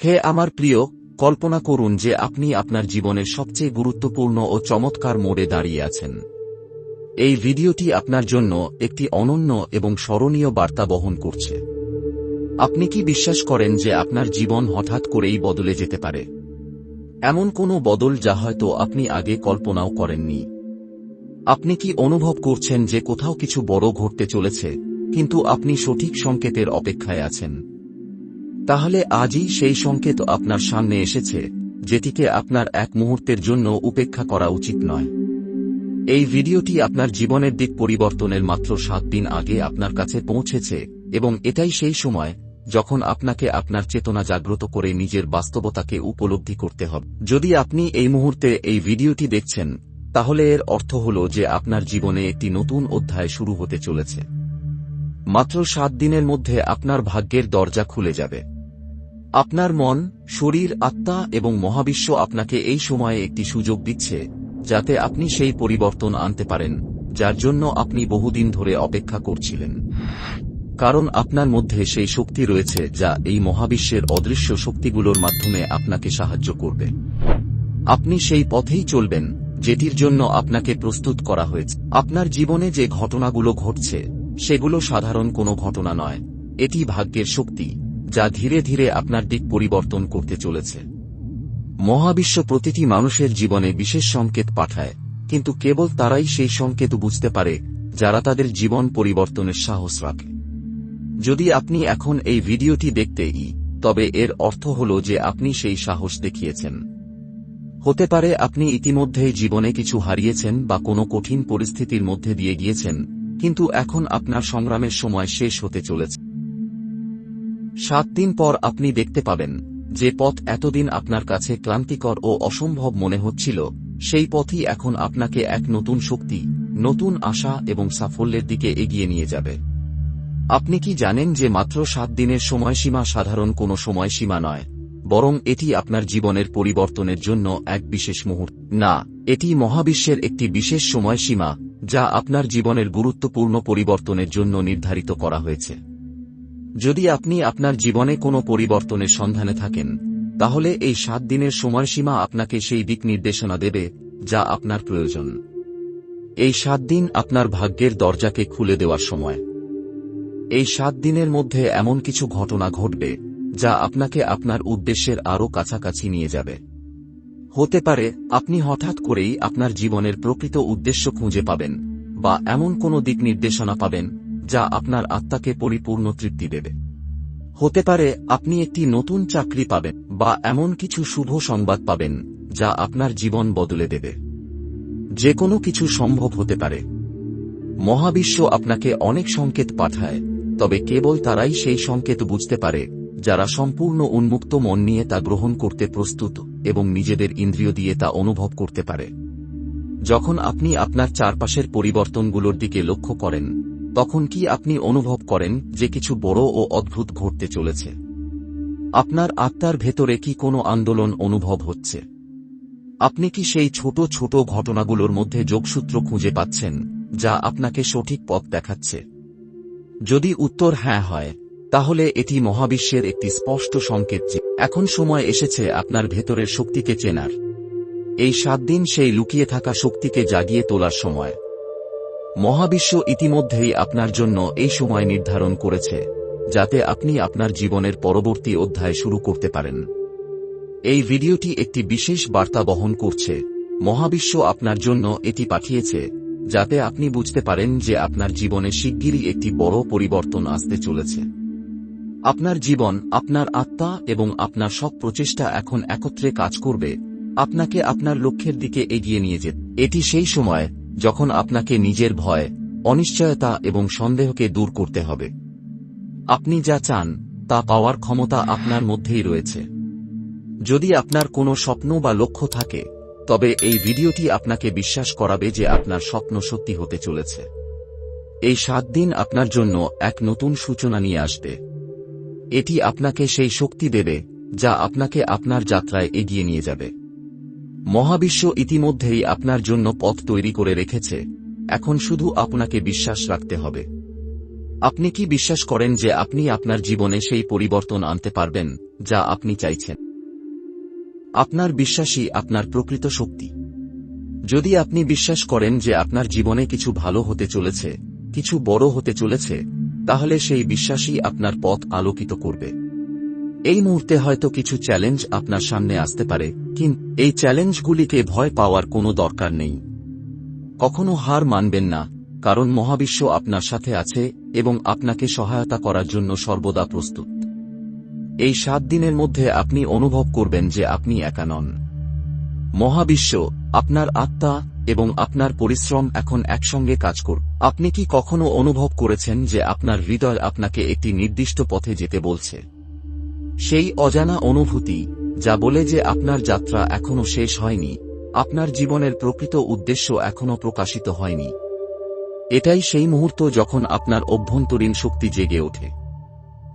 হে আমার প্রিয়, কল্পনা করুন যে আপনি আপনার জীবনের সবচেয়ে গুরুত্বপূর্ণ ও চমৎকার মোড়ে দাঁড়িয়ে আছেন। এই ভিডিওটি আপনার জন্য একটি অনন্য এবং স্মরণীয় বার্তা বহন করছে। আপনি কি বিশ্বাস করেন যে আপনার জীবন হঠাৎ করেই বদলে যেতে পারে? এমন কোনো বদল যা হয়তো আপনি আগে কল্পনাও করেননি। আপনি কি অনুভব করছেন যে কোথাও কিছু বড় ঘটতে চলেছে, কিন্তু আপনি সঠিক সংকেতের অপেক্ষায় আছেন? তাহলে আজই সেই সংকেত আপনার সামনে এসেছে, যেটিকে আপনার এক মুহূর্তের জন্য উপেক্ষা করা উচিত নয়। এই ভিডিওটি আপনার জীবনের দিক পরিবর্তনের মাত্র সাত দিন আগে আপনার কাছে পৌঁছেছে, এবং এটাই সেই সময়, যখন আপনাকে আপনার চেতনা জাগ্রত করে নিজের বাস্তবতাকে উপলব্ধি করতে হবে। যদি আপনি এই মুহূর্তে এই ভিডিওটি দেখছেন, তাহলে এর অর্থ হল যে আপনার জীবনে একটি নতুন অধ্যায় শুরু হতে চলেছে। মাত্র সাত দিনের মধ্যে আপনার ভাগ্যের দরজা খুলে যাবে। আপনার মন, শরীর, আত্মা এবং মহাবিশ্ব আপনাকে এই সময়ে একটি সুযোগ দিচ্ছে, যাতে আপনি সেই পরিবর্তন আনতে পারেন, যার জন্য আপনি বহুদিন ধরে অপেক্ষা করছিলেন। কারণ আপনার মধ্যে সেই শক্তি রয়েছে যা এই মহাবিশ্বের অদৃশ্য শক্তিগুলোর মাধ্যমে আপনাকে সাহায্য করবে। আপনি সেই পথেই চলবেন, যেটির জন্য আপনাকে প্রস্তুত করা হয়েছে। আপনার জীবনে যে ঘটনাগুলো ঘটছে, সেগুলো সাধারণ কোনো ঘটনা নয়, এটি ভাগ্যের শক্তি। যা ধীরে ধীরে আপনার দিক পরিবর্তন করতে চলেছে। মহাবিশ্ব প্রতিটি মানুষের জীবনে বিশেষ সংকেত পাঠায়, কিন্তু কেবল তারাই সেই সংকেত বুঝতে পারে, যারা তাদের জীবন পরিবর্তনের সাহস রাখে। যদি আপনি এখন এই ভিডিওটি দেখতেই তবে এর অর্থ হল যে আপনি সেই সাহস দেখিয়েছেন। হতে পারে আপনি ইতিমধ্যেই জীবনে কিছু হারিয়েছেন বা কোনো কঠিন পরিস্থিতির মধ্যে দিয়ে গিয়েছেন, কিন্তু এখন আপনার সংগ্রামের সময় শেষ হতে চলেছে। সাত দিন পর আপনি দেখতে পাবেন, যে পথ এতদিন আপনার কাছে ক্লান্তিকর ও অসম্ভব মনে হচ্ছিল, সেই পথই এখন আপনাকে এক নতুন শক্তি, নতুন আশা এবং সাফল্যের দিকে এগিয়ে নিয়ে যাবে। আপনি কি জানেন যে মাত্র সাত দিনের সময়সীমা সাধারণ কোনো সময়সীমা নয়, বরং এটি আপনার জীবনের পরিবর্তনের জন্য এক বিশেষ মুহূর্ত? না, এটি মহাবিশ্বের একটি বিশেষ সময়সীমা, যা আপনার জীবনের গুরুত্বপূর্ণ পরিবর্তনের জন্য নির্ধারিত করা হয়েছে। যদি আপনি আপনার জীবনে কোনো পরিবর্তনের সন্ধানে থাকেন, তাহলে এই সাত দিনের সময়সীমা আপনাকে সেই দিক নির্দেশনা দেবে, যা আপনার প্রয়োজন। এই সাত দিন আপনার ভাগ্যের দরজাকে খুলে দেওয়ার সময়। এই সাত দিনের মধ্যে এমন কিছু ঘটনা ঘটবে, যা আপনাকে আপনার উদ্দেশ্যের আরও কাছাকাছি নিয়ে যাবে। হতে পারে, আপনি হঠাৎ করেই আপনার জীবনের প্রকৃত উদ্দেশ্য খুঁজে পাবেন, বা এমন কোনো দিক নির্দেশনা পাবেন যা আপনার আত্মাকে পরিপূর্ণ তৃপ্তি দেবে। হতে পারে আপনি একটি নতুন চাকরি পাবেন বা এমন কিছু শুভ সংবাদ পাবেন যা আপনার জীবন বদলে দেবে। যে কোনো কিছু সম্ভব হতে পারে। মহাবিশ্ব আপনাকে অনেক সংকেত পাঠায়, তবে কেবল তারাই সেই সংকেত বুঝতে পারে, যারা সম্পূর্ণ উন্মুক্ত মন নিয়ে তা গ্রহণ করতে প্রস্তুত এবং নিজেদের ইন্দ্রিয় দিয়ে তা অনুভব করতে পারে। যখন আপনি আপনার চারপাশের পরিবর্তনগুলোর দিকে লক্ষ্য করেন তখন কি আপনি অনুভব করেন যে কিছু বড় ও অদ্ভুত ঘটতে চলেছে? আপনার আত্মার ভেতরে কি কোনো আন্দোলন অনুভব হচ্ছে? আপনি কি সেই ছোট ছোট ঘটনাগুলোর মধ্যে যোগসূত্র খুঁজে পাচ্ছেন, যা আপনাকে সঠিক পথ দেখাচ্ছে? যদি উত্তর হ্যাঁ হয়, তাহলে এটি মহাবিশ্বের একটি স্পষ্ট সংকেত যে এখন সময় এসেছে আপনার ভেতরের শক্তিকে চেনার। এই সাত দিন সেই লুকিয়ে থাকা শক্তিকে জাগিয়ে তোলার সময়। মহাবিশ্ব ইতিমধ্যেই আপনার জন্য এই সময় নির্ধারণ করেছে, যাতে আপনি আপনার জীবনের পরবর্তী অধ্যায় শুরু করতে পারেন। এই ভিডিওটি একটি বিশেষ বার্তা বহন করছে। মহাবিশ্ব আপনার জন্য এটি পাঠিয়েছে, যাতে আপনি বুঝতে পারেন যে আপনার জীবনে শিগগিরই একটি বড় পরিবর্তন আসতে চলেছে। আপনার জীবন, আপনার আত্মা এবং আপনার সব প্রচেষ্টা এখন একত্রে কাজ করবে। আপনাকে আপনার লক্ষ্যের দিকে এগিয়ে নিয়ে যেত এটি সেই সময় যখন আপনাকে নিজের ভয়, অনিশ্চয়তা এবং সন্দেহকে দূর করতে হবে। আপনি যা চান, তা পাওয়ার ক্ষমতা আপনার মধ্যেই রয়েছে। যদি আপনার কোনো স্বপ্ন বা লক্ষ্য থাকে, তবে এই ভিডিওটি আপনাকে বিশ্বাস করাবে যে আপনার স্বপ্ন সত্যি হতে চলেছে। এই সাত দিন আপনার জন্য এক নতুন সূচনা নিয়ে আসবে। এটি আপনাকে সেই শক্তি দেবে, যা আপনাকে আপনার যাত্রায় এগিয়ে নিয়ে যাবে। মহাবিশ্ব ইতিমধ্যেই আপনার জন্য পথ তৈরি করে রেখেছে। এখন শুধু আপনাকে বিশ্বাস রাখতে হবে। আপনি কি বিশ্বাস করেন যে আপনি আপনার জীবনে সেই পরিবর্তন আনতে পারবেন, যা আপনি চাইছেন? আপনার বিশ্বাসই আপনার প্রকৃত শক্তি। যদি আপনি বিশ্বাস করেন যে আপনার জীবনে কিছু ভালো হতে চলেছে, কিছু বড় হতে চলেছে, তাহলে সেই বিশ্বাসই আপনার পথ আলোকিত করবে। এই মুহূর্তে হয়তো কিছু চ্যালেঞ্জ আপনার সামনে আসতে পারে কিন্তু এই চ্যালেঞ্জগুলিকে ভয় পাওয়ার কোনো দরকার নেই। কখনো হার মানবেন না, কারণ মহাবিশ্ব আপনার সাথে আছে এবং আপনাকে সহায়তা করার জন্য সর্বদা প্রস্তুত। এই সাত দিনের মধ্যে আপনি অনুভব করবেন যে আপনি একা নন। মহাবিশ্ব, আপনার আত্মা এবং আপনার পরিশ্রম এখন একসঙ্গে কাজ কর, আপনি কি কখনো অনুভব করেছেন যে আপনার হৃদয় আপনাকে একটি নির্দিষ্ট পথে যেতে বলছে? সেই অজানা অনুভূতি, যা বলে যে আপনার যাত্রা এখনও শেষ হয়নি, আপনার জীবনের প্রকৃত উদ্দেশ্য এখনও প্রকাশিত হয়নি। এটাই সেই মুহূর্ত যখন আপনার অভ্যন্তরীণ শক্তি জেগে ওঠে।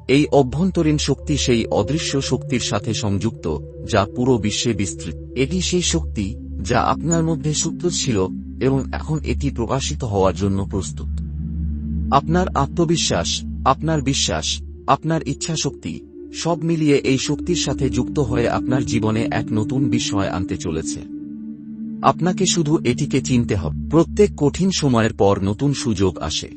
এই অভ্যন্তরীণ শক্তি সেই অদৃশ্য শক্তির সাথে সংযুক্ত, যা পুরো বিশ্বে বিস্তৃত। এটি সেই শক্তি, যা আপনার মধ্যে সুপ্ত ছিল, এবং এখন এটি প্রকাশিত হওয়ার জন্য প্রস্তুত। আপনার আত্মবিশ্বাস, আপনার বিশ্বাস, আপনার ইচ্ছাশক্তি সব মিলিয়ে এই শক্তির সাথে যুক্ত হয়ে আপনার জীবনে এক নতুন বিষয় আনতে চলেছে। আপনাকে শুধু এটিকে চিনতে হবে। প্রত্যেক কঠিন সময়ের পর নতুন সুযোগ আসে।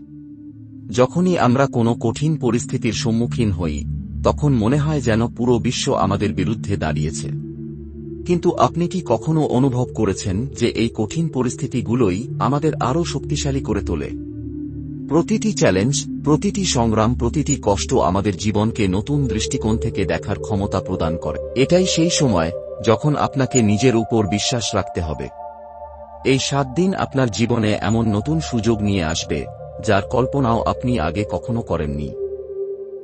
যখনই আমরা কোনো কঠিন পরিস্থিতির সম্মুখীন হই, তখন মনে হয় যেন পুরো বিশ্ব আমাদের বিরুদ্ধে দাঁড়িয়েছে। কিন্তু আপনি কি কখনো অনুভব করেছেন যে এই কঠিন পরিস্থিতিগুলোই আমাদের আরও শক্তিশালী করে তোলে? প্রতিটি চ্যালেঞ্জ, প্রতিটি সংগ্রাম, প্রতিটি কষ্ট আমাদের জীবনকে নতুন দৃষ্টিকোণ থেকে দেখার ক্ষমতা প্রদান করে। এটাই সেই সময় যখন আপনাকে নিজের উপর বিশ্বাস রাখতে হবে। এই সাত দিন আপনার জীবনে এমন নতুন সুযোগ নিয়ে আসবে, যার কল্পনাও আপনি আগে কখনো করেননি।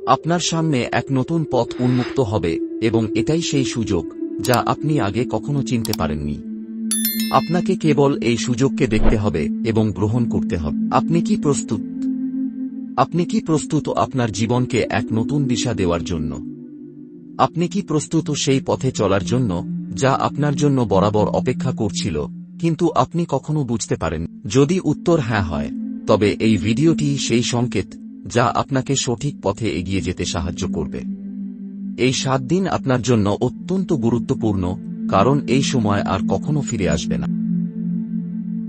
আপনার সামনে এক নতুন পথ উন্মুক্ত হবে, এবং এটাই সেই সুযোগ, যা আপনি আগে কখনো চিনতে পারেননি। আপনাকে কেবল এই সুযোগকে দেখতে হবে এবং গ্রহণ করতে হবে। আপনি কি প্রস্তুত? আপনি কি প্রস্তুত আপনার জীবনকে এক নতুন দিশা দেওয়ার জন্য? আপনি কি প্রস্তুত সেই পথে চলার জন্য যা আপনার জন্য বরাবর অপেক্ষা করছিল, কিন্তু আপনি কখনো বুঝতে পারেন যদি উত্তর হ্যাঁ হয়, তবে এই ভিডিওটি সেই সংকেত যা আপনাকে সঠিক পথে এগিয়ে যেতে সাহায্য করবে। এই সাত দিন আপনার জন্য অত্যন্ত গুরুত্বপূর্ণ কারণ এই সময় আর কখনো ফিরে আসবে না।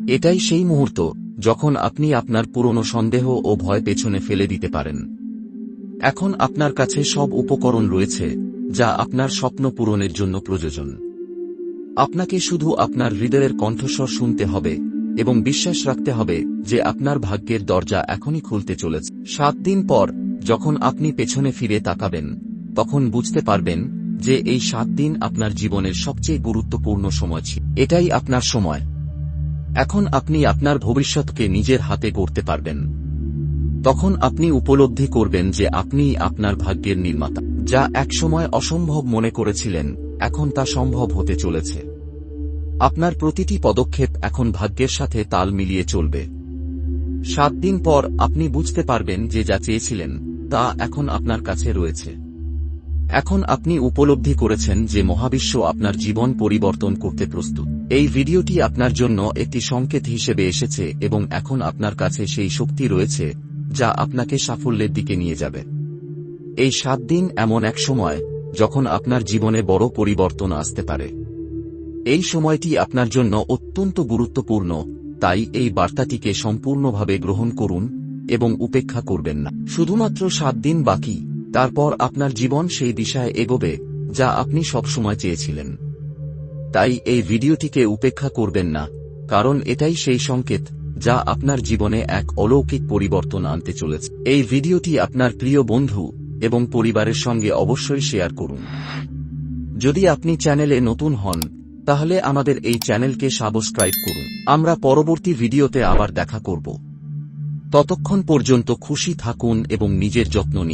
এটাই সেই মুহূর্ত যখন আপনি আপনার পুরনো সন্দেহ ও ভয় পেছনে ফেলে দিতে পারেন। এখন আপনার কাছে সব উপকরণ রয়েছে, যা আপনার স্বপ্ন পূরণের জন্য প্রয়োজন। আপনাকে শুধু আপনার হৃদয়ের কণ্ঠস্বর শুনতে হবে এবং বিশ্বাস রাখতে হবে যে আপনার ভাগ্যের দরজা এখনই খুলতে চলেছে। সাত দিন পর যখন আপনি পেছনে ফিরে তাকাবেন, তখন বুঝতে পারবেন যে এই সাত দিন আপনার জীবনের সবচেয়ে গুরুত্বপূর্ণ সময় ছিল। এটাই আপনার সময়। এখন আপনি আপনার ভবিষ্যৎকে নিজের হাতে গড়তে পারবেন। তখন আপনি উপলব্ধি করবেন যে আপনি আপনার ভাগ্যের নির্মাতা, যা একসময় অসম্ভব মনে করেছিলেন, এখন তা সম্ভব হতে চলেছে। আপনার প্রতিটি পদক্ষেপ এখন ভাগ্যের সাথে তাল মিলিয়ে চলবে। সাত দিন পর আপনি বুঝতে পারবেন যে যা চেয়েছিলেন, তা এখন আপনার কাছে রয়েছে। এখন আপনি উপলব্ধি করেছেন যে মহাবিশ্ব আপনার জীবন পরিবর্তন করতে প্রস্তুত। এই ভিডিওটি আপনার জন্য একটি সংকেত হিসেবে এসেছে এবং এখন আপনার কাছে সেই শক্তি রয়েছে, যা আপনাকে সাফল্যের দিকে নিয়ে যাবে। এই সাত দিন এমন এক সময়, যখন আপনার জীবনে বড় পরিবর্তন আসতে পারে। এই সময়টি আপনার জন্য অত্যন্ত গুরুত্বপূর্ণ, তাই এই বার্তাটিকে সম্পূর্ণভাবে গ্রহণ করুন এবং উপেক্ষা করবেন না। শুধুমাত্র সাত দিন বাকি তারপর আপনার জীবন সেই দিশায় এগোবে, যা আপনি সবসময় চেয়েছিলেন। তাই এই ভিডিওটিকে উপেক্ষা করবেন না, কারণ এটাই সেই সংকেত, যা আপনার জীবনে এক অলৌকিক পরিবর্তন আনতে চলেছে। এই ভিডিওটি আপনার প্রিয় বন্ধু এবং পরিবারের সঙ্গে অবশ্যই শেয়ার করুন। যদি আপনি চ্যানেলে নতুন হন, তাহলে আমাদের এই চ্যানেলকে সাবস্ক্রাইব করুন। আমরা পরবর্তী ভিডিওতে আবার দেখা করব। ততক্ষণ পর্যন্ত খুশি থাকুন এবং নিজের যত্ন নিন।